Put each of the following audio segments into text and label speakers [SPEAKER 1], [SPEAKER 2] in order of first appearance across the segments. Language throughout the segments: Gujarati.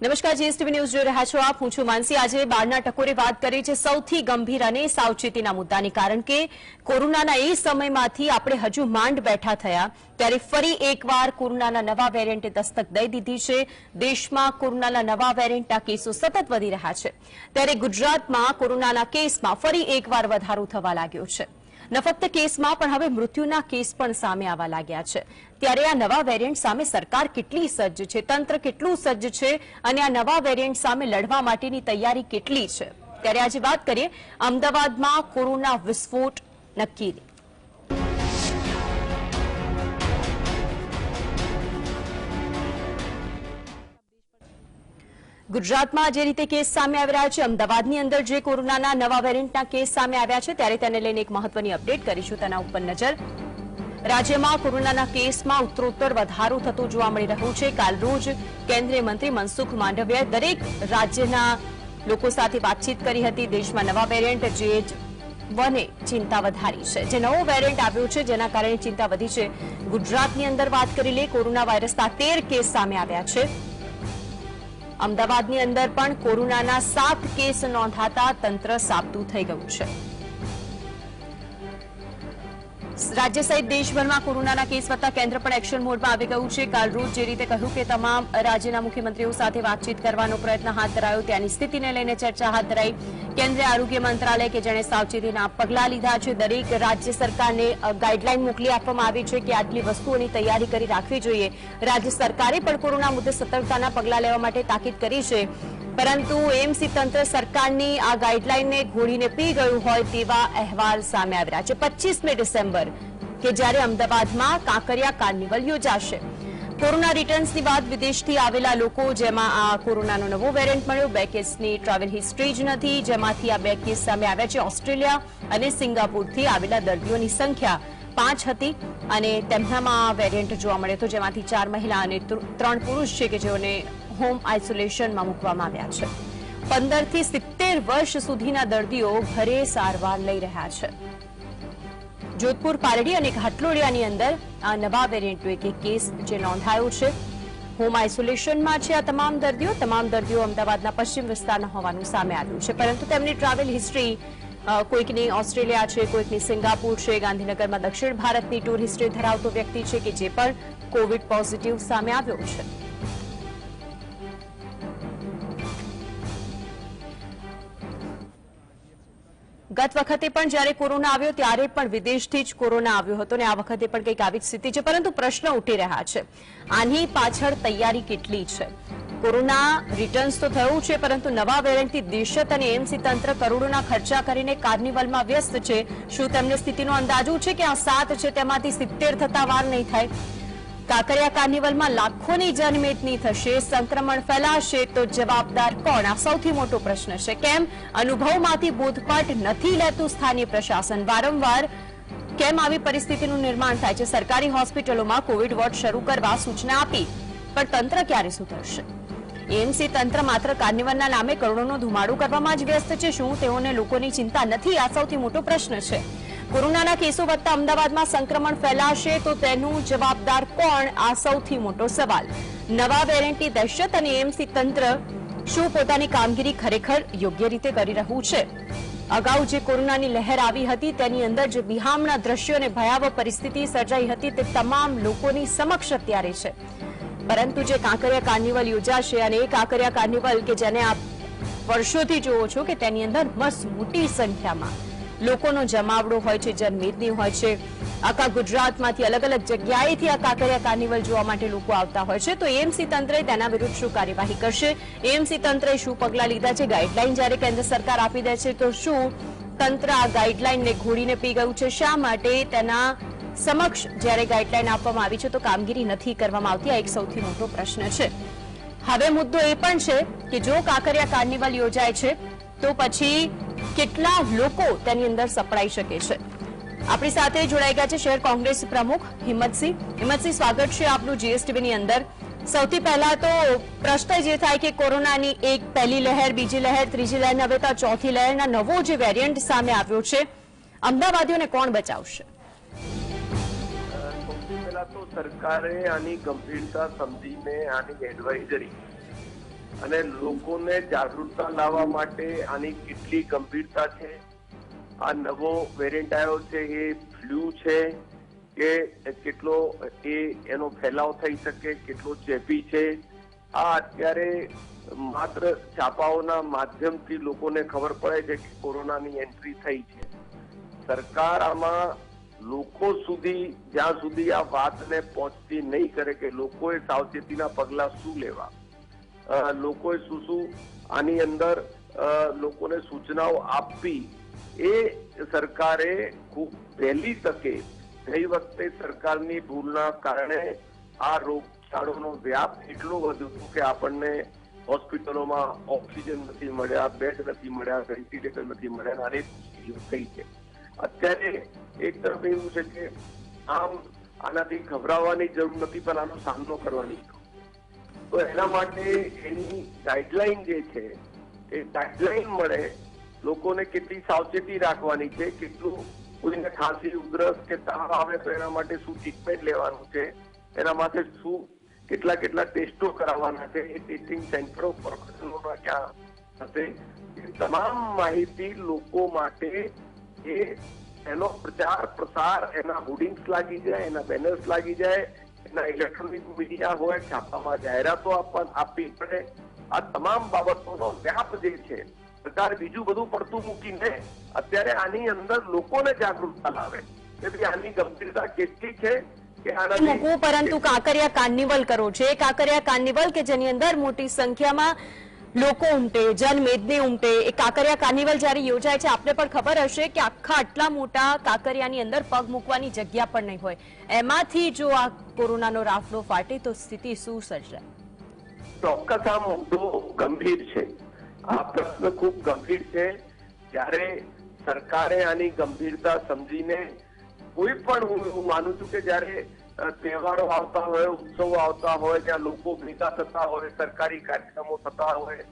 [SPEAKER 1] નમસ્કાર, જીએસટીવી ન્યૂઝ જોઈ રહ્યા છો આપ. હું છું માનસી. આજે બારના ટકોરે વાત કરી છે સૌથી ગંભીર અને સાવચેતીના મુદ્દાની, કારણ કે કોરોનાના એ સમયમાંથી આપણે હજુ માંડ બેઠા થયા, ત્યારે ફરી એકવાર કોરોનાના નવા વેરિયન્ટે દસ્તક દઈ દીધી છે. દેશમાં કોરોનાના નવા વેરિયન્ટના કેસો સતત વધી રહ્યા છે. ત્યારે ગુજરાતમાં કોરોનાના કેસમાં ફરી એકવાર વધારો થવા લાગ્યો છે. ન ફક્ત કેસમાં, પણ હવે મૃત્યુના કેસ પણ સામે આવવા લાગ્યા છે. ત્યારે આ નવા વેરિયન્ટ સામે સરકાર કેટલી સજ્જ છે? તંત્ર કેટલું સજ્જ છે? અને આ નવા વેરિયન્ટ સામે લડવા માટેની તૈયારી કેટલી છે? ત્યારે આજે વાત કરીએ અમદાવાદમાં કોરોના વિસ્ફોટ નક્કીની. ગુજરાતમાં જે રીતે કેસ સામે આવી રહ્યા છે, અમદાવાદની અંદર જે કોરોનાના નવા વેરિયન્ટના કેસ સામે આવ્યા છે, ત્યારે તેને લઈને એક મહત્વની અપડેટ કરીશું. તેના ઉપર નજર રાજ્યમાં કોરોનાના કેસમાં ઉત્તરોત્તર વધારો થતો જોવા મળી રહ્યો છે. કાલ રોજ કેન્દ્રીય મંત્રી મનસુખ માંડવિયાએ દરેક રાજ્યના લોકો સાથે વાતચીત કરી હતી. દેશમાં નવા વેરિયન્ટ જે વને ચિંતા વધારી છે. જે નવો વેરિયન્ટ આવ્યો છે, જેના કારણે ચિંતા વધી છે. ગુજરાતની અંદર વાત કરી લે કોરોના વાયરસના તેર કેસ સામે આવ્યા છે. અમદાવાદની અંદર પણ કોરોનાના સાત કેસ નોંધાતા તંત્ર સાબતું થઈ ગયું છે. રાજ્ય સહિત દેશભરમાં કોરોનાના કેસ વધતા કેન્દ્ર પણ એક્શન મોડમાં આવી ગયું છે. કાલ રોજ જે રીતે કહ્યું કે તમામ રાજ્યના મુખ્યમંત્રીઓ સાથે વાતચીત કરવાનો પ્રયત્ન હાથ ધરાયો, ત્યાંની સ્થિતિને લઈને ચર્ચા હાથ ધરાઈ. કેન્દ્રીય આરોગ્ય મંત્રાલય કે જેણે સાવચેતીના પગલાં લીધા છે, દરેક રાજ્ય સરકારને ગાઈડલાઈન મોકલી આપવામાં આવી છે કે આટલી વસ્તુઓની તૈયારી કરી રાખવી જોઈએ. રાજ્ય સરકારે પણ કોરોના મુદ્દે સતર્કતાના પગલાં લેવા માટે તાકીદ કરી છે. પરંતુ એમસી તંત્ર સરકારની આ ગાઈડલાઈનને ઘોડીને પી ગયું હોય તેવા અહેવાલ સામે આવ્યા છે. પચીસમી ડિસેમ્બર, કે જ્યારે અમદાવાદમાં કાંકરિયા કાર્નિવલ યોજાશે. કોરોના રિટર્ન્સની બાદ વિદેશથી આવેલા લોકો, જેમાં આ કોરોનાનો નવો વેરિયન્ટ મળ્યો, બે કેસની ટ્રાવેલ હિસ્ટ્રી જ નથી. જેમાંથી આ બે કેસ સામે આવ્યા છે. ઓસ્ટ્રેલિયા અને સિંગાપુરથી આવેલા દર્દીઓની સંખ્યા પાંચ હતી અને તેમનામાં વેરિયન્ટ જોવા મળ્યો હતો, જેમાંથી ચાર મહિલા અને ત્રણ પુરુષ છે, કે જેઓને હોમ આઇસોલેશનમાં મૂકવામાં આવ્યા છે. પંદરથી સિત્તેર વર્ષ સુધીના દર્દીઓ ઘરે સારવાર લઈ રહ્યા છે. જોધપુર, પારડી અને ઘાટલોડિયાની અંદર આ નવા વેરિયન્ટનો એક કેસ જે નોંધાયો છે. હોમ આઇસોલેશનમાં છે આ તમામ દર્દીઓ. તમામ દર્દીઓ અમદાવાદના પશ્ચિમ વિસ્તારના હોવાનું સામે આવ્યું છે. પરંતુ તેમની ટ્રાવેલ હિસ્ટ્રી કોઈકની ઓસ્ટ્રેલિયા છે, કોઈકની સિંગાપુર છે, ગાંધીનગરમાં દક્ષિણ ભારતની ટૂર હિસ્ટ્રી ધરાવતો વ્યક્તિ છે કે જે પણ કોવિડ પોઝિટિવ સામે આવ્યો છે. ગત વખતે પણ જ્યારે કોરોના આવ્યો, ત્યારે પણ વિદેશથી જ કોરોના આવ્યો હતો અને આ વખતે પણ કંઈક આવી સ્થિતિ છે. પરંતુ પ્રશ્ન ઉઠી રહ્યા છે. આની પાછળ તૈયારી કેટલી છે? કોરોના રિટર્ન્સ તો થયું છે, પરંતુ નવા વેરિયન્ટથી દેશત અને એમસી તંત્ર કરોડોના ખર્ચા કરીને કાર્નિવલમાં વ્યસ્ત છે. શું તેમને સ્થિતિનો અંદાજો છે કે આ સાત છે? તેમાંથી સિત્તેર થતા વાર નહીં થાય. કાંકરિયા કાર્નિવલમાં લાખોની જનમેદની થશે, સંક્રમણ ફેલાશે તો જવાબદાર કોણ? આ સૌથી મોટો પ્રશ્ન છે. કેમ? અનુભવમાંથી બોધપાઠ નથી લેતું સ્થાનિક પ્રશાસન. વારંવાર કેમ આવી પરિસ્થિતિનું નિર્માણ થાય છે? સરકારી હોસ્પિટલોમાં કોવિડ વોર્ડ શરૂ કરવા સૂચના આપી. પણ તંત્ર ક્યારે સુધરશે? એએમસી તંત્ર માત્ર કાર્નિવલના નામે કરોડોનો ધુમાડો કરવામાં જ વ્યસ્ત છે. શું તેઓને લોકોની ચિંતા નથી? આ સૌથી મોટો પ્રશ્ન છે. કોરોનાના કેસો વધતા અમદાવાદમાં સંક્રમણ ફેલાશે તો તેનું જવાબદાર કોણ? આ સૌથી મોટો સવાલ. નવા વેરિયન્ટની દહેશત અને એમસી તંત્ર શું પોતાની કામગીરી ખરેખર યોગ્ય રીતે કરી રહ્યું છે? અગાઉ જે કોરોનાની લહેર આવી હતી તેની અંદર જે વિહામણા દ્રશ્યો અને ભયાવહ પરિસ્થિતિ સર્જાઈ હતી તે તમામ લોકોની સમક્ષ અત્યારે છે. પરંતુ જે કાંકરિયા કાર્નિવલ યોજાશે અને એ કાંકરિયા કાર્નિવલ કે જેને આપ વર્ષોથી જુઓ છો કે તેની અંદર મસ્ત મોટી સંખ્યામાં લોકોનો જમાવડો હોય છે, જનમેદની હોય છે. આખા ગુજરાતમાંથી અલગ અલગ જગ્યાએથી આ કાંકરિયા કાર્નિવલ જોવા માટે લોકો આવતા હોય છે. તો એએમસી તંત્રે તેના વિરુદ્ધ શું કાર્યવાહી કરશે? એએમસી તંત્રે શું પગલાં લીધા છે? ગાઈડલાઈન જ્યારે કેન્દ્ર સરકાર આપી દે છે, તો શું તંત્ર આ ગાઈડલાઈનને ઘોડીને પી ગયું છે? શા માટે તેના સમક્ષ જ્યારે ગાઈડલાઈન આપવામાં આવી છે, તો કામગીરી નથી કરવામાં આવતી? આ એક સૌથી મોટો પ્રશ્ન છે. હવે મુદ્દો એ પણ છે કે જો કાંકરિયા કાર્નિવલ યોજાય છે, તો પછી કેટલા લોકો તેની અંદર સપડાઈ શકે છે. આપણી સાથે જોડાઈ ગયા છે શહેર કોંગ્રેસ પ્રમુખ હિંમતસિંહ. હિંમતસિંહ, સ્વાગત છે આપનું જીએસટીવી અંદર. સૌથી પહેલા તો પ્રશ્ન જે થાય કે કોરોનાની એક પહેલી લહેર, બીજી લહેર, ત્રીજી લહેર, હવે તો ચોથી લહેરના નવો જે વેરિયન્ટ સામે આવ્યો છે, અમદાવાદીઓને કોણ બચાવશે?
[SPEAKER 2] સરકારે આની ગંભીરતા સમજીને આની એડવાઇઝરી અને લોકોને જાગૃતતા લાવવા માટે આની કેટલી ગંભીરતા છે? આ નવો વેરિયન્ટ આવ્યો છે, એ ફ્લુ છે, કે કેટલો એ એનો ફેલાવ થઈ શકે, કેટલો ચેપી છે? આ અત્યારે માત્ર છાપાઓના માધ્યમથી લોકોને ખબર પડે છે કે કોરોનાની એન્ટ્રી થઈ છે. સરકાર આમાં લોકો સુધી, જ્યાં સુધી આ વાતને પહોંચતી નહીં કરે કે લોકોએ સાવચેતીના પગલાં શું લેવા? લોકોએ શું શું આની અંદર લોકોને સૂચનાઓ આપવી, એ સરકારે ખૂબ વહેલી તકે ગઈ વખતે સરકારની ભૂલના કારણે આ રોગચાળોનો વ્યાપ એટલો વધ્યો હતો કે આપણને હોસ્પિટલોમાં ઓક્સિજન નથી મળ્યા, બેડ નથી મળ્યા, વેન્ટિલેટર નથી મળ્યા, અને અનેક થઈ છે. અત્યારે એક તરફ એવું છે કે આમ આનાથી ગભરાવાની જરૂર નથી, પણ આનો સામનો કરવાની જરૂર તો એના માટે એની ગાઈડલાઈન જે છે, એ ગાઈડલાઈન મળે લોકોને કેટલી સાવચેતી રાખવાની છે, કેટલું કોઈને ખાંસી, ઉધરસ કે તાવ આવે તો એના માટે શું ટ્રીટમેન્ટ લેવાનું છે, એના માટે શું કેટલા કેટલા ટેસ્ટો કરાવવાના છે, એ ટેસ્ટિંગ સેન્ટરો પ્રોફેશનલોના ક્યાં હશે? એ તમામ માહિતી લોકો માટે એ એનો પ્રચાર પ્રસાર એના હોર્ડિંગ્સ લાગી જાય, એના બેનર્સ લાગી જાય એના ઇલેક્ટ્રોનિક મીડિયા હોય છાપામાં જાહેરાતો આપવી પડે. આ તમામ બાબતોનો વ્યાપ જે છે, સરકાર બીજું બધું પડતું મૂકીને અત્યારે આની અંદર લોકોને જાગૃતતા લાવે. કે ભાઈ આની ગંભીરતા કેટલી છે
[SPEAKER 1] મૂકવું પરંતુ કાંકરિયા કાર્નિવલ કરો. છે કાંકરિયા કાર્નિવલ કે જેની અંદર મોટી સંખ્યામાં લોકો ઉમટે, જનમેદની ઉમટે. એ કાંકરિયા કાર્નિવલ જ્યારે યોજાય છે, આપને પણ ખબર હશે કે આખા આટલા મોટા કાંકરિયાની અંદર પગ મૂકવાની જગ્યા પણ નહીં હોય. એમાંથી જો આ કોરોનાનો રાફડો ફાટે તો સ્થિતિ શું સર્જાય
[SPEAKER 2] ચોક્કસ આ મુદ્દો ગંભીર છે. આ પ્રશ્ન ખૂબ ગંભીર છે. ત્યારે સરકારે આની ગંભીરતા સમજીને કોઈ પણ હું માનું છું કે જ્યારે તહેવારો આવતા હોય, ઉત્સવો આવતા હોય, જ્યાં લોકો ભેગા થતા હોય, સરકારી કાર્યક્રમો થતા હોય,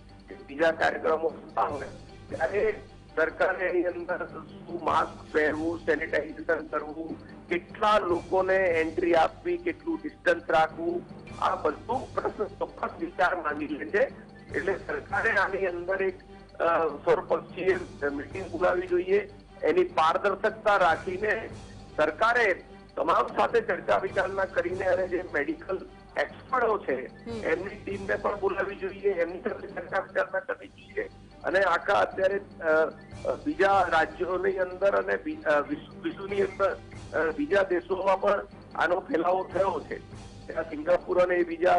[SPEAKER 2] બીજા કાર્યક્રમો થતા હોય, ત્યારે સરકારે એની અંદર શું માસ્ક પહેરવું સેનિટાઇઝેશન કરવું, કેટલા લોકોને એન્ટ્રી આપવી, કેટલું ડિસ્ટન્સ રાખવું, આ બધું પ્રશ્ન ચોક્કસ વિચાર માંગી લે છે. એટલે સરકારે આની અંદર એક સર્વપક્ષીય મીટિંગ બોલાવી જોઈએ. એની પારદર્શકતા રાખીને સરકારે તમામ સાથે ચર્ચા વિચારણા કરીને અને જે મેડિકલ એક્સપર્ટો છે એમની ટીમને પણ બોલાવી જોઈએ એમની સાથે ચર્ચા વિચારણા કરવી જોઈએ. અને આખા અત્યારે બીજા રાજ્યોની અંદર અને વિશ્વ- વિશ્વની અંદર બીજા દેશોમાં પણ આનો ફેલાવો થયો છે. ત્યાં સિંગાપુર અને એ બીજા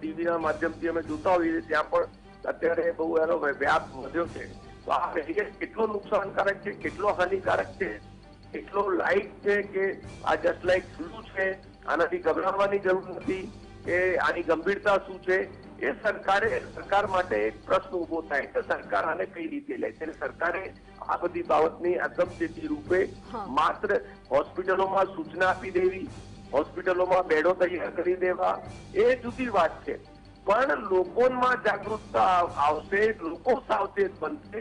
[SPEAKER 2] ટીવીના માધ્યમથી અમે જોતા હોઈએ ત્યાં પણ અત્યારે બહુ એનો વ્યાપ વધ્યો છે. તો આ વેરિયન્ટ કેટલો નુકસાનકારક છે કેટલો હાનિકારક છે કેટલો લાઇટ છે કે આ જસ્ટ લાઇક ફ્લુ છે. આનાથી ગભરાવાની જરૂર નથી કે આની ગંભીરતા શું છે? એ સરકારે સરકાર માટે એક પ્રશ્ન ઊભો થાય કે સરકાર આને કઈ રીતે લે છે? સરકારે આ બધી બાબતની અગમચેતી રૂપે માત્ર હોસ્પિટલોમાં સૂચના આપી દેવી હોસ્પિટલોમાં બેડો તૈયાર કરી દેવા એ જુદી વાત છે. પણ લોકોમાં જાગૃતતા આવશે લોકો સાવચેત બનશે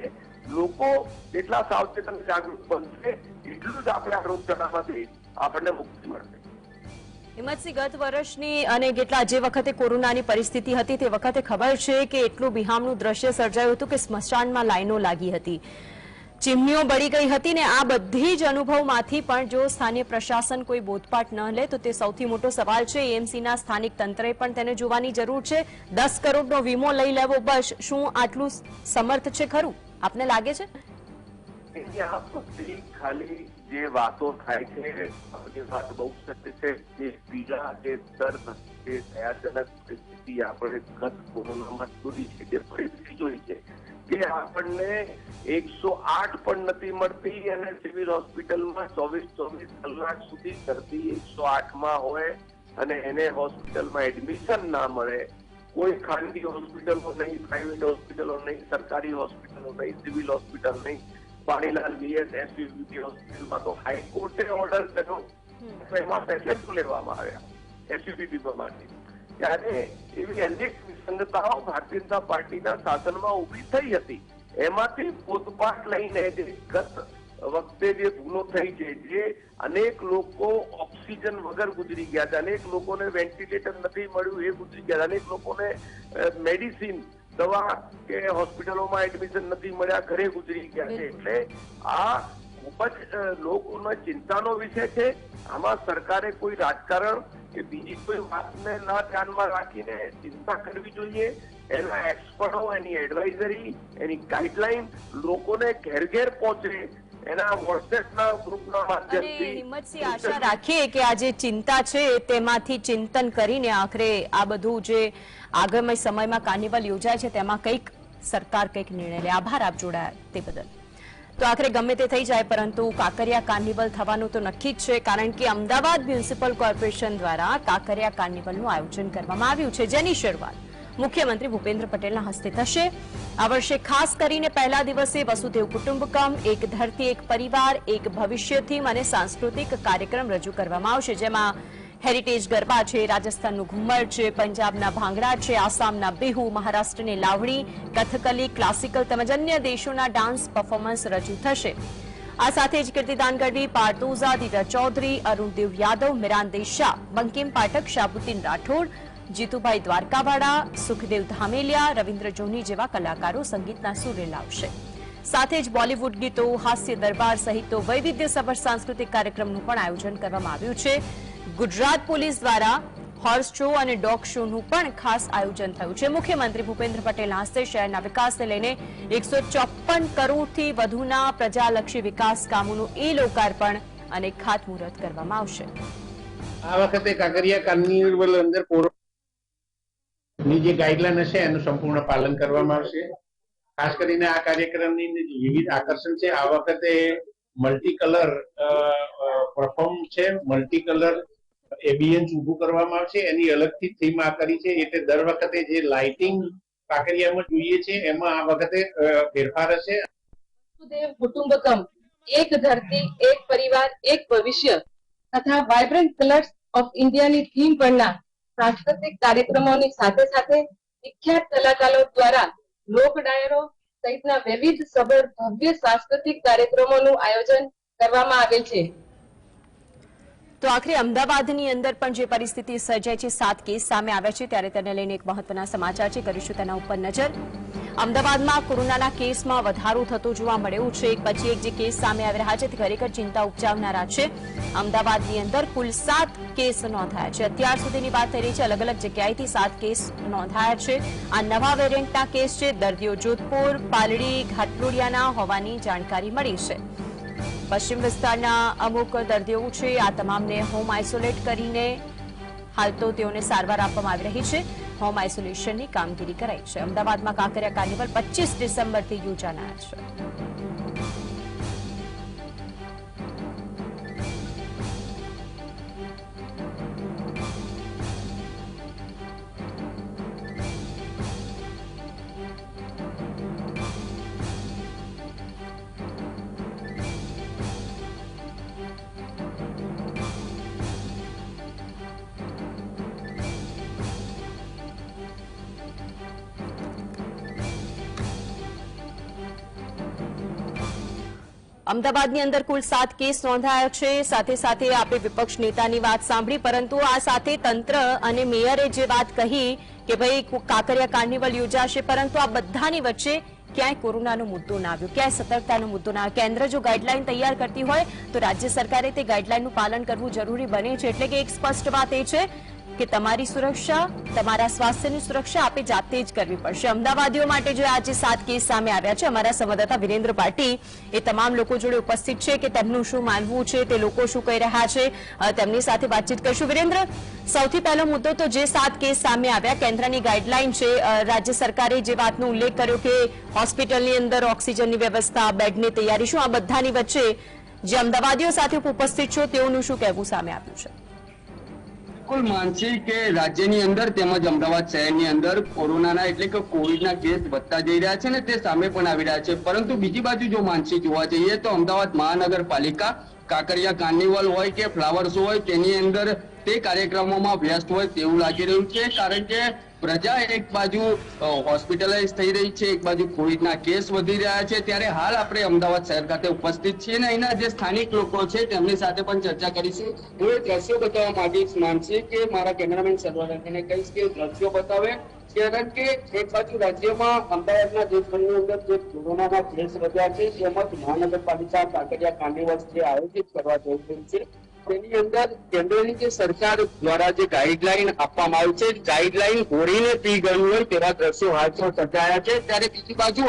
[SPEAKER 2] લોકો જેટલા સાવચેત અને જાગૃત બનશે, એટલું જ આપણે આ રોગચાળામાંથી આપણને મુક્તિ મળશે.
[SPEAKER 1] હિંમતસિંહ, ગત વર્ષની અને કેટલા જે વખતે કોરોનાની પરિસ્થિતિ હતી તે વખતે ખબર છે કે એટલું બિહામનું દ્રશ્ય સર્જાયું હતું કે સ્મશાનમાં લાઈનો લાગી હતી. ચીમનીઓ બળી ગઈ હતી ને આ બધી જ અનુભવમાંથી પણ જો સ્થાનિય પ્રશાસન કોઈ બોધપાઠ ન લે તો તે સૌથી મોટો સવાલ છે. એએમસીના સ્થાનિક તંત્રે પણ તેને જોવાની જરૂર છે. દસ કરોડનો વીમો લઈ લેવો બસ, શું આટલું સમર્થ છે ખરું? આપને લાગે છે?
[SPEAKER 2] જે વાતો થાય છે જે વાત બહુ સત્ય છે, જે પીડા, જે દર્દ, જે દયાજનક પરિસ્થિતિ આપણે ગત કોરોનામાં જોઈ છે, જે પરિસ્થિતિ જોઈ છે કે આપણને એકસો આઠ પણ નથી મળતી અને સિવિલ હોસ્પિટલમાં ચોવીસ ચોવીસ કલાક સુધી દર્દી એકસો આઠમાં હોય અને એને હોસ્પિટલમાં એડમિશન ના મળે કોઈ ખાનગી હોસ્પિટલો નહીં પ્રાઇવેટ હોસ્પિટલો નહીં સરકારી હોસ્પિટલો નહીં સિવિલ હોસ્પિટલ નહીં પાણીલાલ એસયુબી હોસ્પિટલમાં તો હાઈકોર્ટે ઓર્ડર કર્યો. તો એમાં પેશન્ટ લેવામાં આવ્યા એસયુબી માટે. ત્યારે એવી અનેક વિસંગતાઓ ભારતીય જનતા પાર્ટીના શાસનમાં ઊભી થઈ હતી. એમાંથી પોતપાટ લઈને જે ગત વખતે જે ભૂલો થઈ છે જે અનેક લોકો ઓક્સિજન વગર ગુજરી ગયા છે. અનેક લોકોને વેન્ટિલેટર નથી મળ્યું એ ગુજરી ગયા અનેક લોકોને મેડિસિન દવા કે હોસ્પિટલોમાં એડમિશન નથી મળ્યા ઘરે ગુજરી ગયા છે. એટલે આ ખૂબ જ લોકોના ચિંતાનો વિષય છે. આમાં સરકારે કોઈ રાજકારણ કે બીજી કોઈ વાતને ના ધ્યાનમાં રાખીને ચિંતા કરવી જોઈએ. એના એક્સપર્ટો એની એડવાઇઝરી એની ગાઈડલાઈન લોકોને ઘેર ઘેર પહોંચે એના વોટ્સએપના ગ્રુપના માધ્યમથી
[SPEAKER 1] હિંમતસિંહ આશા રાખીએ કે આ જે ચિંતા છે તેમાંથી ચિંતન કરીને આખરે આ બધું જે આગામી સમયમાં કાર્નિવલ યોજાય છે તેમાં કંઈક સરકાર કંઈક નિર્ણય લે. આભાર આપ જોડાયા તે બદલ. તો આખરે ગમે તે થઈ જાય પરંતુ કાંકરિયા કાર્નિવલ થવાનું તો નક્કી જ છે કારણ કે અમદાવાદ મ્યુનિસિપલ કોર્પોરેશન દ્વારા કાંકરિયા કાર્નિવલનું આયોજન કરવામાં આવ્યું છે. જેની શરૂઆત મુખ્યમંત્રી ભૂપેન્દ્ર પટેલના હસ્તે થશે. આ વર્ષે ખાસ કરીને પહેલા દિવસે વસુદેવ કુટુંબકમ એક ધરતી, એક પરિવાર, એક ભવિષ્ય થીમ અને સાંસ્કૃતિક કાર્યક્રમ રજૂ કરવામાં આવશે, જેમાં હેરિટેજ ગરબા છે, રાજસ્થાનનું ઘુમર છે, પંજાબના ભાંગડા છે, આસામના બિહુ, મહારાષ્ટ્રની લાવણી, કથકલી, ક્લાસિકલ તેમજ અન્ય દેશોના ડાન્સ પરફોર્મન્સ રજૂ થશે. આ સાથે જ કીર્તિદાન ગઢવી પાર્ટોઝા દીરા ચૌધરી અરુણદેવ યાદવ, મિરાન દેશા, બંકિમ પાઠક, શાહબુદ્દીન રાઠોડ જીતુભાઈ દ્વારકાવાળા, સુખદેવ ધામેલિયા, રવિન્દ્ર જોની જેવા કલાકારો સંગીતના સુરે લાવશે. સાથે જ બોલિવૂડ ગીતો, હાસ્ય દરબાર સહિત વૈવિધ્યસભર સાંસ્કૃતિક કાર્યક્રમનું પણ આયોજન કરવામાં આવ્યું છે. ગુજરાત પોલીસ દ્વારા હોર્સ શો અને ડોગ શોનું પણ ખાસ આયોજન થયું છે. મુખ્યમંત્રી ભૂપેન્દ્ર પટેલના હસ્તે શહેરના વિકાસને લઈને એકસો ચોપન કરોડથી વધુના પ્રજાલક્ષી વિકાસ કામોનું ઈ લોકાર્પણ અને ખાતમુહૂર્ત કરવામાં આવશે.
[SPEAKER 3] આ વખતે કાંકરિયા કાર્નિવલ અંદર ની જે ગાઈડલાઈન હશે, એનું સંપૂર્ણ પાલન કરવામાં આવશે. ખાસ કરીને આ કાર્યક્રમની વિવિધ આકર્ષણ છે, આ વખતે મલ્ટી કલર પરફોર્મ છે. મલ્ટી કલર એબિયન્સ ઊભું કરવામાં આવશે. એની અલગથી થીમ આ કરી છે. એટલે દર વખતે જે લાઇટિંગ કાંકરિયામાં જોઈએ છે, એમાં આ વખતે ફેરફાર હશે.
[SPEAKER 4] કુટુંબકમ, એક ધરતી, એક પરિવાર, એક ભવિષ્ય તથા વાઇબ્રન્ટ કલર્સ ઓફ ઇન્ડિયાની થીમ પરના સાંસ્કૃતિક કાર્યક્રમોની સાથે સાથે વિખ્યાત કલાકારો દ્વારા લોક ડાયરો સહિતના વિવિધ સભર ભવ્ય સાંસ્કૃતિક કાર્યક્રમોનું આયોજન કરવામાં આવેલ છે.
[SPEAKER 1] તો આખરે અમદાવાદની અંદર પણ જે પરિસ્થિતિ સર્જાઈ છે, સાત કેસ સામે આવ્યા છે, ત્યારે તેને લઈને એક મહત્વના સમાચાર છે. કરીશું તેના ઉપર નજર. અમદાવાદમાં કોરોનાના કેસમાં વધારો થતો જોવા મળ્યો છે. એક પછી એક જે કેસ સામે આવી રહ્યા છે, તે ખરેખર ચિંતા ઉપજાવનારા છે. અમદાવાદની અંદર કુલ સાત કેસ નોંધાયા છે. અત્યાર સુધીની વાત થઈ રહી છે, અલગ અલગ જગ્યાએથી સાત કેસ નોંધાયા છે. આ નવા વેરિયન્ટના કેસ છે, દર્દીઓ જોધપુર, પાલડી, ઘાટલોડિયાના હોવાની જાણકારી મળી છે. પશ્ચિમ વિસ્તારના અમુક દર્દીઓ છે, આ તમામને હોમ આઇસોલેટ કરીને હાલ તો તેઓને સારવાર આપવામાં આવી રહી છે. હોમ આઇસોલેશનની કામગીરી કરાઈ છે. અમદાવાદમાં કાંકરિયા કાર્નિવલ પચીસ ડિસેમ્બરથી યોજાનાર છે. અમદાવાદની અંદર કુલ સાત કેસ નોંધાયા છે. સાથે સાથે આપણે વિપક્ષ નેતાની વાત સાંભળી, પરંતુ આ સાથે તંત્ર અને મેયરે જે વાત કહી કે ભાઈ કાંકરિયા કાર્નિવલ યોજાશે, પરંતુ આ બધાની વચ્ચે ક્યાંય કોરોનાનો મુદ્દો ના આવ્યો, ક્યાંય સતર્કતાનો મુદ્દો ના કેન્દ્ર જો ગાઈડલાઈન તૈયાર કરતી હોય, તો રાજ્ય સરકારે તે ગાઈડલાઈનનું પાલન કરવું જરૂરી બને છે. એટલે કે એક સ્પષ્ટ વાત એ છે કે તમારી સુરક્ષા, તમારા સ્વાસ્થ્યની સુરક્ષા આપે જાતે જ કરવી પડશે. અમદાવાદીઓ માટે જો આજે સાત કેસ સામે આવ્યા છે, અમારા સંવાદદાતા વિરેન્દ્ર પાટી એ તમામ લોકો જોડે ઉપસ્થિત છે કે તેમનું શું માનવું છે, તે લોકો શું કહી રહ્યા છે તેમની સાથે વાતચીત કરશું. વિરેન્દ્ર, સૌથી પહેલો મુદ્દો તો જે સાત કેસ સામે આવ્યા, કેન્દ્રની ગાઈડલાઈન છે રાજ્ય સરકારે જે વાતનો ઉલ્લેખ કર્યો કે હોસ્પિટલની અંદર ઓક્સિજનની વ્યવસ્થા, બેડની તૈયારી શું, આ બધાની વચ્ચે જે અમદાવાદીઓ સાથે ઉપસ્થિત છો, તેઓનું શું કહેવું સામે આવ્યું છે?
[SPEAKER 5] બિલકુલ માનસી કે રાજ્યની અંદર તેમજ અમદાવાદ શહેરની અંદર કોરોનાના એટલે કે કોવિડના કેસ વધતા જઈ રહ્યા છે ને તે સામે પણ આવી રહ્યા છે. પરંતુ બીજી બાજુ જો માનસી જોવા જઈએ તો અમદાવાદ મહાનગરપાલિકા કાંકરિયા કાર્નિવલ હોય કે ફ્લાવર શો હોય તેની અંદર તે કાર્યક્રમોમાં વ્યસ્ત હોય તેવું લાગી રહ્યું છે, કારણ કે પ્રજા એક બાજુ હોસ્પિટલાઇઝ થઈ રહી છે, એક બાજુ કોવિડના કેસ વધી રહ્યા છે. ત્યારે હાલ આપણે અમદાવાદ શહેર ખાતે ઉપસ્થિત છીએ અને અહીંના જે સ્થાનિક લોકો છે, તેમની સાથે પણ ચર્ચા કરીશું. હું એ દ્રશ્યો બતાવવા માંગીશ માનસી કે મારા કેમેરામેન સર્વાનંદને કહીશ કે દ્રશ્યો બતાવે. કારણ કે એક બાજુ રાજ્યમાં અમદાવાદના દેશભરની અંદર જે કોરોનાના કેસ વધ્યા છે, તેમજ મહાનગરપાલિકા કાંકરિયા કાર્નિવલ્સ જે આયોજિત કરવા જઈ રહી છે. તેની અંદર કેન્દ્રની જે સરકાર દ્વારા જે ગાઈડલાઈન આપવામાં આવી છે ગાઈડલાઈન હોળીને પી ગયું હોય તેવા દ્રશ્યો હાલ સર્જાયા છે. ત્યારે બીજી બાજુ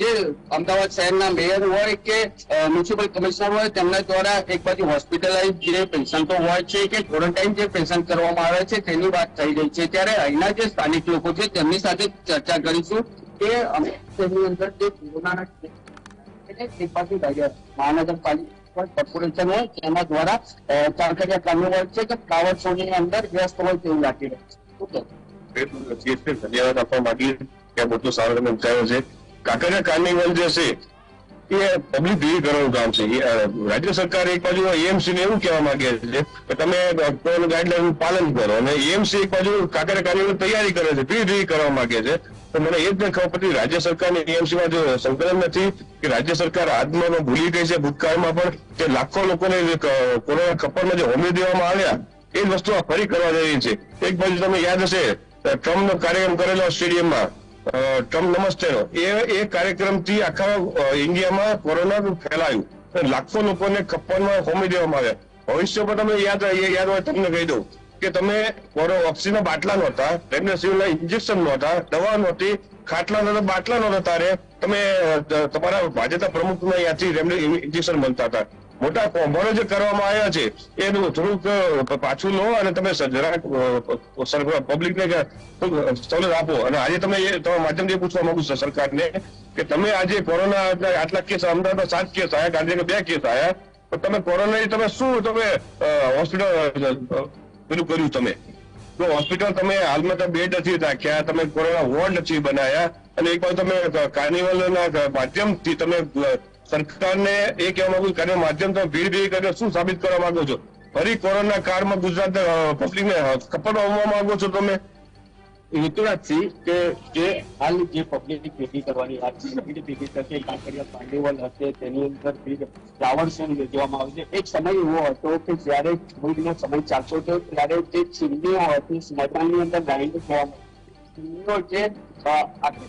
[SPEAKER 5] જે અમદાવાદ શહેરના મેયર હોય કે મ્યુનિસિપલ કમિશનર હોય, તેમના દ્વારા એક બાજુ હોસ્પિટલાઇઝ જે પેશન્ટો હોય છે કે ક્વોરન્ટાઇન જે પેશન્ટ કરવામાં આવે છે, તેની વાત થઈ રહી છે. ત્યારે અહીંના જે સ્થાનિક લોકો છે, તેમની સાથે ચર્ચા કરીશું કે અમે તેની અંદર જે કોરોનાના એક બાજુ રાજ્ય મહાનગરપાલિકા કોર્પોરેશન હોય તેના દ્વારા અ, કાંકરિયા હોય છે કે ફ્લાવર શો અંદર વ્યસ્ત હોય તેવું લાગી રહ્યું છે.
[SPEAKER 6] ધન્યવાદ આપવા માંગીએ. કે બધું સારું તમે વિચાર્યો છે. કાંકરિયા કાર્નિવલ જે છે એ પબ્લિક ભીડ કરવાનું કામ છે. રાજ્ય સરકાર એક બાજુ એએમસી ને એવું કહેવા માંગે છે કે તમે ગાઈડલાઈન પાલન કરો. અને એએમસી એક બાજુ કાંકરિયા કાર્નિવલ તૈયારી કરે છે ભીડ ભીડ કરવા માંગે છે. તો મને એ જ નથી ખબર પડતી, રાજ્ય સરકારની એએમસી જો સંકલન નથી, કે રાજ્ય સરકાર હાથમાં ભૂલી ગઈ છે ભૂતકાળમાં પણ, કે લાખો લોકોને કોરોના ખપરમાં જે હોમી દેવામાં આવ્યા, એ જ વસ્તુ ફરી કરવા જઈ રહી છે. એક બાજુ તમને યાદ હશે ટ્રમ્પનો કાર્યક્રમ કરેલો સ્ટેડિયમમાં ટ્રમ્પ નમસ્તેનો એ એ કાર્યક્રમથી આખા ઇન્ડિયામાં કોરોના ફેલાયું. લાખો લોકોને ખપ્પરમાં હોમી દેવામાં આવ્યા. ભવિષ્યમાં તમે યાદ યાદ હોય તમને કહી દઉં. કે તમે ઓક્સિજન બાટલા નહોતા, રેમડેસિવિરના ઇન્જેક્શન નહોતા, દવા નહોતી, ખાટલા નહોતા, બાટલા નહોતા તારે. તમે તમારા ભાજપના પ્રમુખના ત્યાંથી રેમડેસિવિર ઇન્જેક્શન બનતા હતા. મોટા કૌભાંડો જે કરવામાં આવ્યા છે એનું થોડુંક પાછું લો અને તમે જરાક પબ્લિકને સવલત આપો. અને આજે તમે એ, તમારા માધ્યમથી પૂછવા માંગુ છું સરકારને, કે તમે આજે કોરોના આટલા કેસ અમદાવાદમાં સાત કેસ આવ્યા ગાંધીનગર બે કેસ આવ્યા પણ તમે કોરોના તમે શું તમે હોસ્પિટલ પેલું કર્યું તમે. તો હોસ્પિટલ તમે હાલમાં તો બેડ નથી રાખ્યા, તમે કોરોના વોર્ડ નથી બનાયા, અને એક બાજુ તમે કાર્નિવલના માધ્યમથી તમે સરકારને એ કહેવા માંગુ કાર્ય માધ્યમ તમે ભીડ ભીડ કરીને શું સાબિત કરવા માંગો છો? ફરી કોરોના કાળમાં ગુજરાત પબ્લિકને કપડ હોવા માંગો છો તમે?
[SPEAKER 5] ઋતુરાજસિંહ કે જે હાલ જે પબ્લિક ભેગી કરવાની વાત છે ભીડ ભેગી થશે કાંકરિયા કાર્નિવલ હશે, તેની અંદર રાવણ સેન યોજવામાં આવશે. એક સમય એવો હતો કે જ્યારે કોવિડનો સમય ચાલતો હતો, ત્યારે જે ચીમનીઓ હતી, સ્મશાનની અંદર લાઈન જોવા ચીમનીઓ જે આખી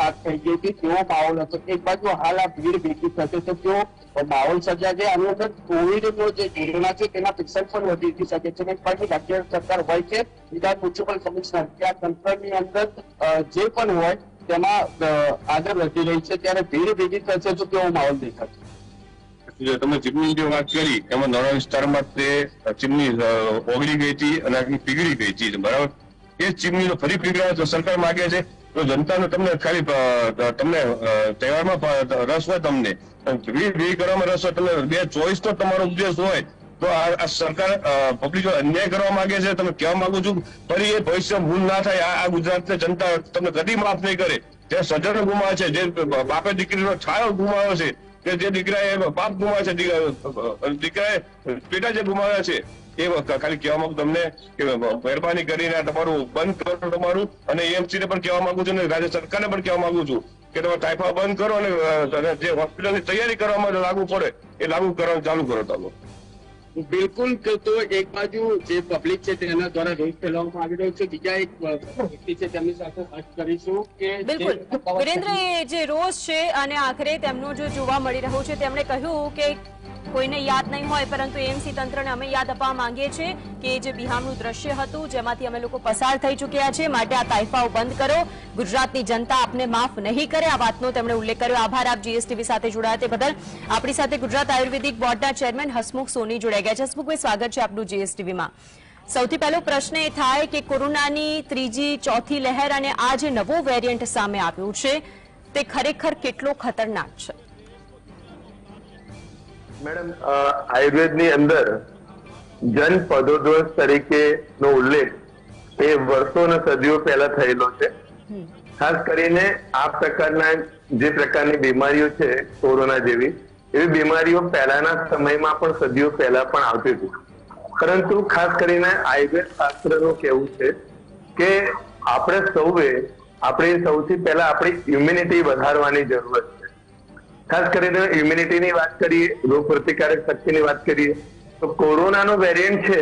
[SPEAKER 5] સાફ થઈ ગઈ હતી તેવો માહોલ હતો. એક બાજુ હાલ આ ભીડ ભેગી થશે તો તેવો માહોલ સર્જાશે અને અંદર કોવિડનો જે કોરોના છે, તેના પેશન્ટ પણ વધી શકે છે એક બાજુ રાજ્ય સરકાર હોય છે વિધાન મ્યુનિસિપલ કમિશનર કે આ તંત્રની અંદર જે પણ હોય, તેમાં આગળ વધી રહી છે. ત્યારે ભીડ ભેગી થશે તો કેવો માહોલ દેખાશે?
[SPEAKER 6] તમે ચીમની જે વાત કરી, એમાં નળ વિસ્તારમાં તે ચીમની ઓગળી ગઈ હતી અને આખી પીગળી ગઈ હતી. બરાબર? એ ચીમની ફરી પીગળાવે તો સરકાર માગે છે. તો જનતાને તમને ખાલી તમને તહેવારમાં રસ હોય તમને. કરવામાં રસ હોય તમને. બે ચોઈસ તો તમારો ઉદ્દેશ હોય. તો આ સરકાર પબ્લિક અન્યાય કરવા માંગે છે, તમે કહેવા માંગુ છું, ફરી એ ભવિષ્ય ભૂલ ના થાય, આ- ગુજરાત ગુજરાતની જનતા તમને કદી માફ નહીં કરે. જે સજન ગુમાવે છે, જે બાપે દીકરીનો છાયો ગુમાવ્યો છે, કે જે દીકરાએ બાપ ગુમાવે છે, દીકરા- દીકરાએ પેટા જે ગુમાવ્યા છે એ ખાલી કહેવા માંગુ તમને કે મહેરબાની કરીને તમારું બંધ કરો તમારું. અને એમસી ને પણ કહેવા માંગુ છું અને રાજ્ય સરકારને પણ કહેવા માંગુ છું કે તમે ટાઈફા બંધ કરો અને જે હોસ્પિટલની તૈયારી કરવા માટે લાગુ પડે એ લાગુ કરવાનું ચાલુ કરો તમે.
[SPEAKER 5] બિલકુલ તો એક બાજુ જે પબ્લિક છે તેના દ્વારા રોષ ફેલાવવામાં આવી રહ્યો છે. બીજા એક વ્યક્તિ છે તેમની સાથે વાત કરીશું કે
[SPEAKER 1] બિલકુલ. વિરેન્દ્ર એ જે રોષ છે અને આખરે તેમનું જો જોવા મળી રહ્યું છે તેમણે કહ્યું કે કોઈને યાદ નહીં હોય, પરંતુ એમસી તંત્રને અમે યાદ આપવા માંગીએ છીએ કે જે બિહારનું દ્રશ્ય હતું, જેમાંથી અમે લોકો પસાર થઈ ચૂક્યા છે, માટે આ તાઇફાઓ બંધ કરો. ગુજરાતની જનતા આપને માફ નહીં કરે, આ વાતનો તેમણે ઉલ્લેખ કર્યો. આભાર, આપ જીએસટીવી સાથે જોડાયા તે બદલ. આપણી સાથે ગુજરાત આયુર્વેદિક બોર્ડના ચેરમેન હસમુખ સોની જોડાઈ ગયા છે. હસમુખભાઈ સ્વાગત છે આપનું જીએસટીવીમાં સૌથી પહેલો પ્રશ્ન એ થાય કે કોરોનાની ત્રીજી ચોથી લહેર અને આ જે નવો વેરિયન્ટ સામે આવ્યું છે, તે ખરેખર કેટલો ખતરનાક છે?
[SPEAKER 2] મેડમ આયુર્વેદની અંદર જન પદોદ્વસ તરીકેનો ઉલ્લેખ એ વર્ષો અને સદીઓ પહેલા થયેલો છે. ખાસ કરીને આ પ્રકારના જે પ્રકારની બીમારીઓ છે કોરોના જેવી એવી બીમારીઓ પહેલાના સમયમાં પણ સદીઓ પહેલા પણ આવતી હતી.
[SPEAKER 7] પરંતુ ખાસ કરીને આયુર્વેદ શાસ્ત્રનું કેવું છે કે આપણે સૌએ આપણે સૌથી પહેલા આપણી ઇમ્યુનિટી વધારવાની જરૂર છે. ખાસ કરીને ઇમ્યુનિટીની વાત કરીએ રોગ પ્રતિકારક શક્તિની વાત કરીએ, તો કોરોનાનો વેરિયન્ટ છે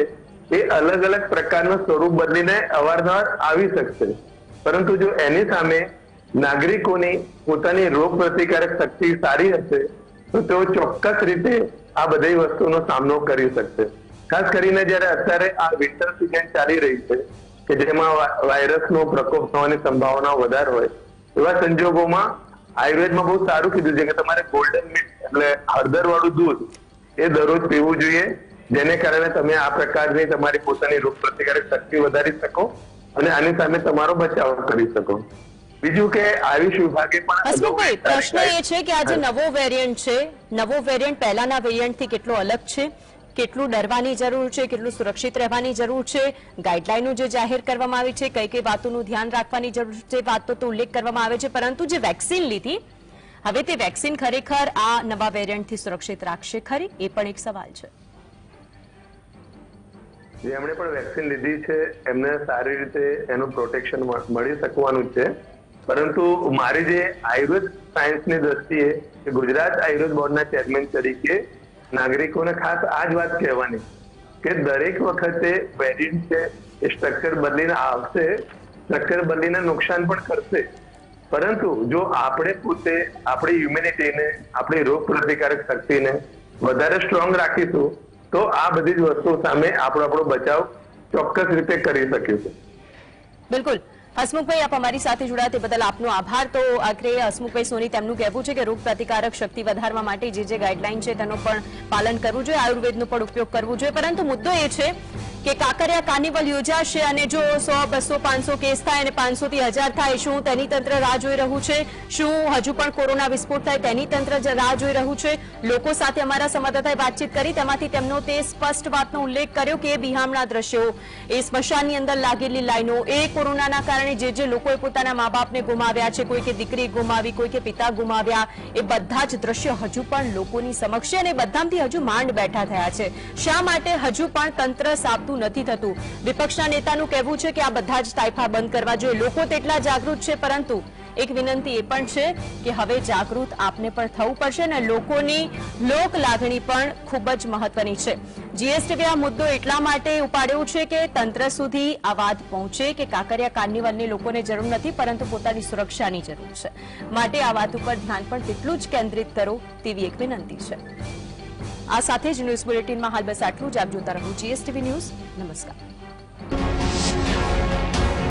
[SPEAKER 7] એ અલગ અલગ પ્રકારનું સ્વરૂપ બદલીને અવારનવાર આવી શકશે. પરંતુ જો એની સામે નાગરિકોની પોતાની રોગ પ્રતિકારક શક્તિ સારી હશે, તો તેઓ ચોક્કસ રીતે આ બધી વસ્તુનો સામનો કરી શકશે. ખાસ કરીને જ્યારે અત્યારે આ વિન્ટર સિઝન ચાલી રહી છે, કે જેમાં વાયરસનો પ્રકોપ થવાની સંભાવના વધારે હોય, એવા સંજોગોમાં આયુર્વેદમાં બહુ સારું કીધું છે કે તમારે ગોલ્ડન મિલ્ક એટલે હળદર વાળું દૂધ એ દરરોજ પીવું જોઈએ જેને કારણે તમે આ પ્રકારની તમારી પોતાની રોગ પ્રતિકારક શક્તિ વધારી શકો અને આની સામે તમારો બચાવ કરી શકો. બીજું કે આયુષ વિભાગે પણ
[SPEAKER 1] પ્રશ્ન એ છે કે આજે નવો વેરિયન્ટ છે નવો વેરિયન્ટ પહેલાના વેરિયન્ટથી કેટલો અલગ છે? કેટલું ડરવાની જરૂર છે, કેટલું સુરક્ષિત રહેવાની જરૂર છે? ગાઈડલાઈનો જે જાહેર કરવામાં આવી છે કઈ કઈ વાતોનું ધ્યાન રાખવાની જરૂર છે, વાતો તો ઉલ્લેખ કરવામાં આવે છે, પરંતુ જે વેક્સિન લીધી, હવે તે વેક્સિન ખરેખર આ નવા વેરિયન્ટથી સુરક્ષિત રાખશે ખરી? એ પણ એક સવાલ છે.
[SPEAKER 7] જેમણે પણ વેક્સિન લીધી છે, એમને સારી રીતે એનું પ્રોટેક્શન મળી શકવાનું છે. પરંતુ મારી જે આયુર્વેદ સાયન્સની દ્રષ્ટિએ ગુજરાત આયુર્વેદ બોર્ડના ચેરમેન તરીકે નાગરિકોને ખાસ આ જ વાત કહેવાની કે દરેક વખતે વેરિયન્ટ છે એ સ્ટ્રક્ચર બદલીને આવશે સ્ટ્રક્ચર બદલીને નુકસાન પણ કરશે. પરંતુ જો આપણે પોતે આપણી હ્યુમેનિટીને આપણી રોગ પ્રતિકારક શક્તિને વધારે સ્ટ્રોંગ રાખીશું, તો આ બધી જ વસ્તુ સામે આપણો આપણો બચાવ ચોક્કસ રીતે કરી શકીશું.
[SPEAKER 1] બિલકુલ. હસમુખભાઈ, આપ અમારી સાથે જોડાયા તે બદલ આપનો આભાર. તો આખરે હસમુખભાઈ સોની, તેમનું કહેવું છે કે રોગ પ્રતિકારક શક્તિ વધારવા માટે જે જે ગાઈડલાઈન છે તેનું પણ પાલન કરવું જોઈએ, આયુર્વેદનો પણ ઉપયોગ કરવો જોઈએ. પરંતુ મુદ્દો એ છે કે કાંકરિયા કાર્નિવલ યોજાશે અને જો સો, બસો, પાંચસો કેસ થાય અને પાંચસો થી હજાર થાય, શું તેની તંત્ર રાહ જોઈ રહ્યું છે? શું હજુ પણ કોરોના વિસ્ફોટ થાય તેની તંત્ર રાહ જોઈ રહ્યું છે? લોકો સાથે અમારા સંવાદદાતાએ વાતચીત કરી, તેમાંથી તેમનો તે સ્પષ્ટ વાતનો ઉલ્લેખ કર્યો કે બિહામણા દ્રશ્યો. એ સ્મશાનની અંદર લાગેલી લાઈનો, એ કોરોનાના કારણે જે જે લોકોએ પોતાના મા બાપને ગુમાવ્યા છે, કોઈ કે દીકરી ગુમાવી, કોઈ કે પિતા ગુમાવ્યા, એ બધા જ દ્રશ્યો હજુ પણ લોકોની સમક્ષ છે અને બધામાંથી હજુ માંડ બેઠા થયા છે. શા માટે હજુ પણ તંત્ર સાબતું નથી થતું. વિપક્ષના નેતાનું કહેવું છે કે આ બધા જ તાઇફા બંધ કરવા જોઈએ. લોકો તેટલા જાગૃત છે, પરંતુ એક વિનંતી એ પણ છે કે હવે જાગૃત આપને પણ થવું પડશે અને લોકોની લોક લાગણી પણ ખૂબ જ મહત્વની છે. જીએસટીવી આ મુદ્દો એટલા માટે ઉપાડ્યો છે કે તંત્ર સુધી આ વાત પહોંચે કે કાંકરિયા કાર્નિવલની લોકોને જરૂર નથી, પરંતુ પોતાની સુરક્ષાની જરૂર છે. માટે આ વાત ઉપર ધ્યાન પણ તેટલું જ કેન્દ્રિત કરો તેવી એક વિનંતી છે. આ સાથે જ ન્યૂઝ બુલેટિનમાં હાલ બસ આટલું જ. આપ જોતા રહો જીએસટીવી ન્યૂઝ. નમસ્કાર.